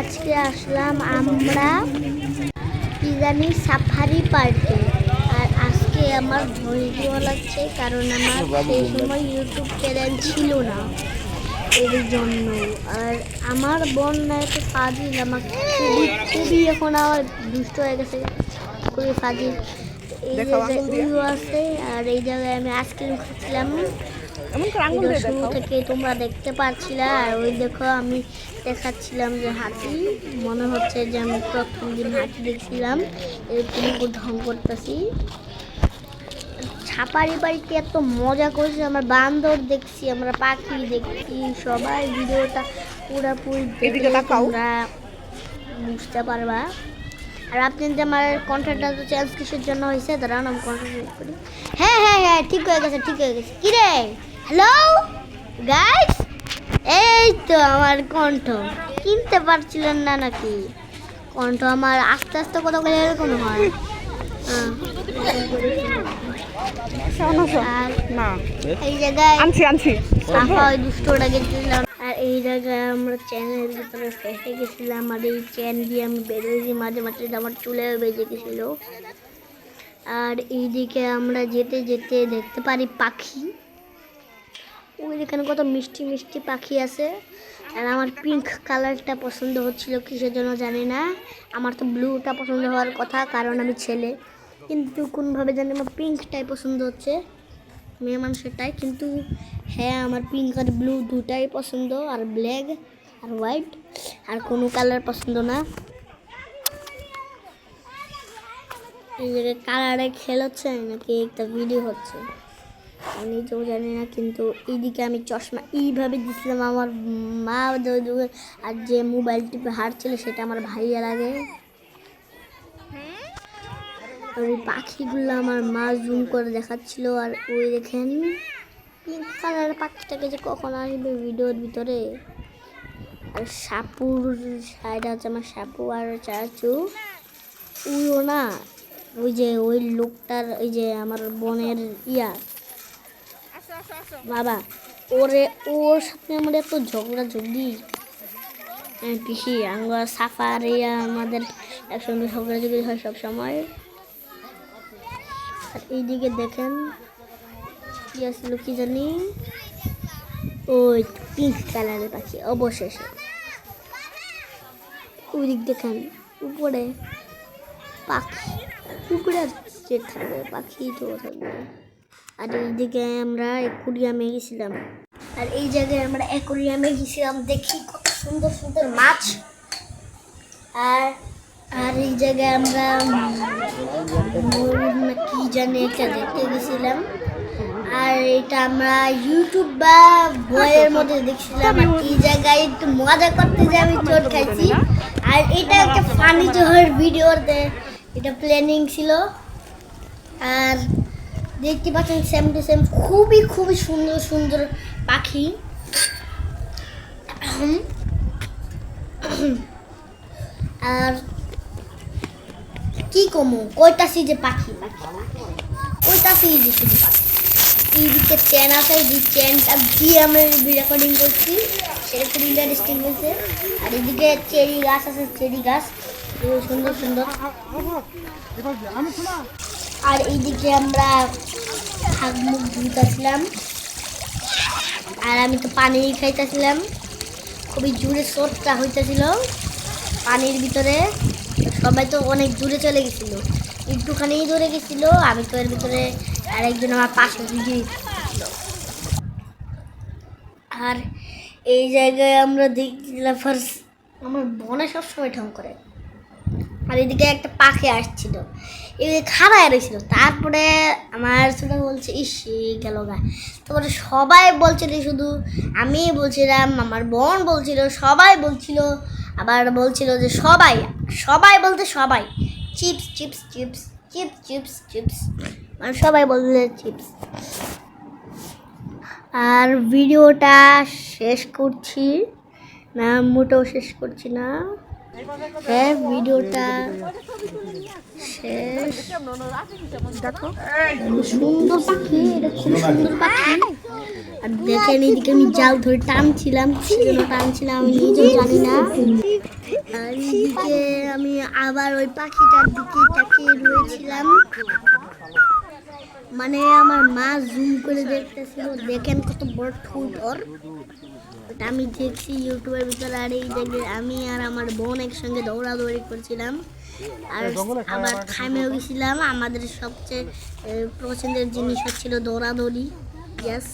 আজকে আসলাম আমরা জানি সাফারি পার্কে আর আজকে আমার ভিডিও লাগছে কারণ আমার সেই সময় ইউটিউব চ্যানেল ছিল না এর জন্য। আর আমার বোন না একটু ফাজিল আমাকে খুবই খুবই এখন আমার দুষ্ট হয়ে গেছে খুবই ফাজিল। এই জায়গায় আছে আর এই জায়গায় আমি আইসক্রিম খাচ্ছিলাম। এমন করে আঙুল দিয়ে শুরু থেকে তোমরা দেখতে পাচ্ছিলে আর ওই দেখো আমি দেখাচ্ছিলাম যে হাতি। মনে হচ্ছে যে আমি প্রথম দিন হাতি দেখছিলাম এরকম ঢং করতেছি। ছাপারি বাড়িতে এত মজা করেছি আমরা বান্দর দেখছি আমরা পাখি দেখছি সবাই ভিডিওটা পুরোপুরি তোমরা বুঝতে পারবা। আর আপনি যে আমার কন্টেন্টটা তো চেঞ্জ কিসের জন্য হয়েছে দাঁড়ান আমি কন্টেন্ট করি। হ্যাঁ হ্যাঁ হ্যাঁ ঠিক হয়ে গেছে ঠিক হয়ে গেছে। কিরে? হ্যালো গাইস এই তো আমার কণ্ঠ। কিনতে পারছিলেন না নাকি? কণ্ঠ আমার আস্তে আস্তে কথা বলে এরকম হয়। এই জায়গায় আনছি আনছি। ওই দুষ্টটা গেছিলাম। আর এই জায়গায় আমরা চ্যানের ভিতরে ফেসে গেছিলাম আর এই চ্যান দিয়ে আমি বেরোয়েছি মাঝে মাঝে আমার চুলে বেজে গেছিল। আর এইদিকে আমরা যেতে যেতে দেখতে পারি পাখি। ওই এখানে কত মিষ্টি মিষ্টি পাখি আছে। আর আমার পিঙ্ক কালারটা পছন্দ হচ্ছিল, কিসের জন্য জানি না। আমার তো ব্লুটা পছন্দ হওয়ার কথা, কারণ আমি ছেলে। কিন্তু কোনভাবে জানি আমার পিঙ্কটাই পছন্দ হচ্ছে। মেয়ে মানুষেরটাই, কিন্তু হ্যাঁ আমার পিঙ্ক আর ব্লু দুটাই পছন্দ, আর ব্ল্যাক আর হোয়াইট আর কোনো কালার পছন্দ না। এই জায়গায় কালারে খেল হচ্ছে নাকি একটা ভিডিও হচ্ছে? তো জানি না, কিন্তু এইদিকে আমি চশমা এইভাবে দিছিলাম আমার মা আর যে মোবাইল টিপে হারছিল সেটা আমার ভাইয়া লাগে। ওই পাখিগুলো আমার মা জুম করে দেখাচ্ছিল, আর ওই দেখেন পিঙ্ক কালারের পাখিটাকে যে কখন আসবে ভিডিওর ভিতরে। আর সাপুর সাইড আছে আমার সাপু আর চাচু। উইও না, ওই যে ওই লোকটার, ওই যে আমার বোনের ইয়া। বাবা, ওরে, ওর সাথে আমার এত ঝগড়া ঝগড়ি। পিসি আঙ্গুর সাফার, আমাদের একসঙ্গে ঝগড়া ঝগড়ি হয় সব সময়। আর এইদিকে দেখেন, কি আসলো কি জানি? ওই পিঙ্ক কালারের পাখি, অবশেষে। ওই দিক দেখেন, উপরে পাখি, উপরে যে থাকবে পাখি তো থাকবে আর এইদিকে আমরা একুরিয়ামে গেছিলাম। আর এই জায়গায় আমরা একুরিয়ামে গেছিলাম দেখি কত সুন্দর সুন্দর মাছ। আর আর এই জায়গায় আমরা কি জানি একটা দেখতে গেছিলাম। আর এটা আমরা ইউটিউব বা বইয়ের মধ্যে দেখছিলাম এই জায়গায় একটু মজা করতে যে আমি চোট খাইছি। আর এটা একটা ফানি জোহর ভিডিওতে এটা প্ল্যানিং ছিল। আর দেখতে পাচ্ছেন সেম টু সেম খুবই খুবই সুন্দর সুন্দর পাখি। আর কি কমু? কয়টাছি যে পাখি কয়টাছি যে শুধু পাখি। এইদিকে চ্যান আছে এই চ্যানটা দিয়ে আমি রেকর্ডিং করছি সে রেকর্ডিংটা ডিস্টিং হয়েছে। আর এদিকে চেরি গাছ আছে, চেরি গাছ। সুন্দর সুন্দর। আর এইদিকে আমরা হাত মুখ ধুইতেছিলাম। আর আমি তো পানি খাইতেছিলাম। খুবই জোরে স্রোতটা হইতেছিল পানির ভিতরে। সবাই তো অনেক দূরে চলে গেছিল। একটুখানি দূরে গেছিল, আমি তো এর ভিতরে আরেকজন আমার পাশে ভিজে আর এই জায়গায় আমরা দেখছিলাম ফার্স্ট আমার বনে সবসময় ঠং করে। আর এদিকে একটা পাখি আসছিল। এদিকে খাড়ায় রয়েছিল তারপরে আমার ছোটো বলছে, ইস গেল গা। তারপরে সবাই বলছিল শুধু আমি বলছিলাম, আমার বোন বলছিল, সবাই বলছিল। আবার বলছিল যে, সবাই সবাই বলতে সবাই। Chips chips chips chips chips chips. মানে সবাই বলছে চিপস। আর ভিডিওটা শেষ করছি। না, মোটেও শেষ করছি না। ভিডিওটা শেষ। সুন্দর পাখি এটা খুব সুন্দর দেখেন আমি আমি নিজেও আর এদিকে আমি আবার ওই পাখিটার দিকে তাকিয়ে রয়েছিলাম। মানে আমার মা জুম করে দেখতেছিল দেখেন কত বড় ঠোঁট ওর। আমি দেখছি ইউটিউবের ভিতরে আর এই দেখে আমি আর আমার বোন একসঙ্গে দৌড়াদৌড়ি করছিলাম। আর আবার খামেও গেছিলাম। আমাদের সবচেয়ে পছন্দের জিনিস হচ্ছিল দৌড়াদৌড়ি। ইয়াস